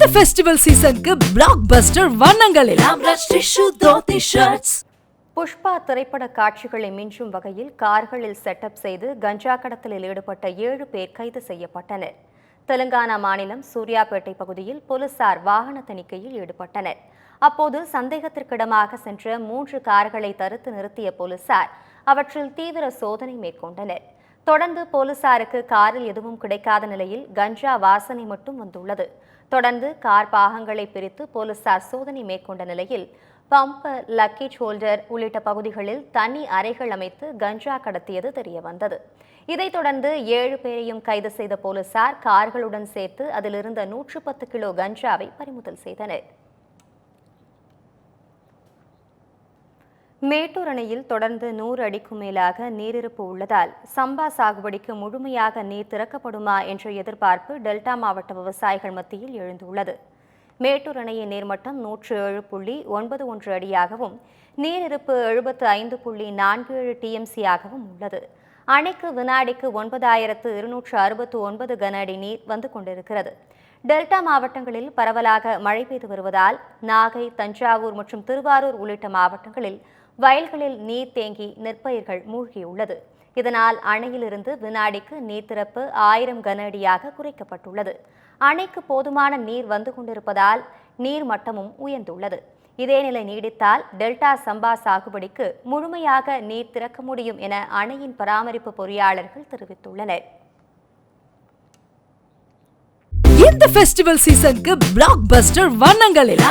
இந்த ஃபெஸ்டிவல் சீசனுக்கு பிளாக் பஸ்டர் வண்ணங்களில் புஷ்பா திரைப்பட காட்சிகளை மிஞ்சும் வகையில் கார்களில் செட்டப் செய்து கஞ்சா கடத்தலில் ஈடுபட்ட ஏழு பேர் கைது செய்யப்பட்டனர். தெலுங்கானா மாநிலம் சூர்யாபேட்டை பகுதியில் போலீசார் வாகன தணிக்கையில் ஈடுபட்டனர். அப்போது சந்தேகத்திற்கிடமாக சென்ற மூன்று கார்களை தடுத்து நிறுத்திய போலீசார் அவற்றில் தீவிர சோதனை மேற்கொண்டனர். தொடர்ந்து போலீசாருக்கு காரில் எதுவும் கிடைக்காத நிலையில் கஞ்சா வாசனை மட்டும் வந்துள்ளது. தொடர்ந்து கார் பாகங்களை பிரித்து போலீசார் சோதனை மேற்கொண்ட நிலையில் பம்பர் லக்கேஜ் ஹோல்டர் உள்ளிட்ட பகுதிகளில் தனி அறைகள் அமைத்து கஞ்சா கடத்தியது தெரியவந்தது. இதைத் தொடர்ந்து ஏழு பேரையும் கைது செய்த போலீசார் கார்களுடன் சேர்த்து அதிலிருந்த நூற்று பத்து கிலோ கஞ்சாவை பறிமுதல் செய்தனர். மேட்டூர் அணையில் தொடர்ந்து நூறு அடிக்கும் மேலாக நீரிருப்பு உள்ளதால் சம்பா சாகுபடிக்கு முழுமையாக நீர் திறக்கப்படுமா என்ற எதிர்பார்ப்பு டெல்டா மாவட்ட விவசாயிகள் மத்தியில் எழுந்துள்ளது. மேட்டூர் அணையின் நீர்மட்டம் நூற்று ஏழு புள்ளி ஒன்பது ஒன்று அடியாகவும் நீரிருப்பு எழுபத்து ஐந்து புள்ளி நான்கு ஏழு டிஎம்சியாகவும் உள்ளது. அணைக்கு வினாடிக்கு ஒன்பதாயிரத்து இருநூற்று அறுபத்து ஒன்பது கன அடி நீர் வந்து கொண்டிருக்கிறது. டெல்டா மாவட்டங்களில் பரவலாக மழை பெய்து வருவதால் நாகை தஞ்சாவூர் மற்றும் திருவாரூர் உள்ளிட்ட மாவட்டங்களில் வயல்களில் நீர் தேங்கி நெற்பயிர்கள் மூழ்கியுள்ளது. இதனால் அணையிலிருந்து வினாடிக்கு நீர் திறப்பு ஆயிரம் கன அடியாக குறைக்கப்பட்டுள்ளது. அணைக்கு போதுமான நீர் வந்து கொண்டிருப்பதால் நீர் மட்டமும் உயர்ந்துள்ளது. இதே நிலை நீடித்தால் டெல்டா சம்பா சாகுபடிக்கு முழுமையாக நீர் திறக்க முடியும் என அணையின் பராமரிப்பு பொறியாளர்கள் தெரிவித்துள்ளனர். இந்த ஃபெஸ்டிவல் சீசனுக்கு பிளாக் பஸ்டர் வண்ணங்களில்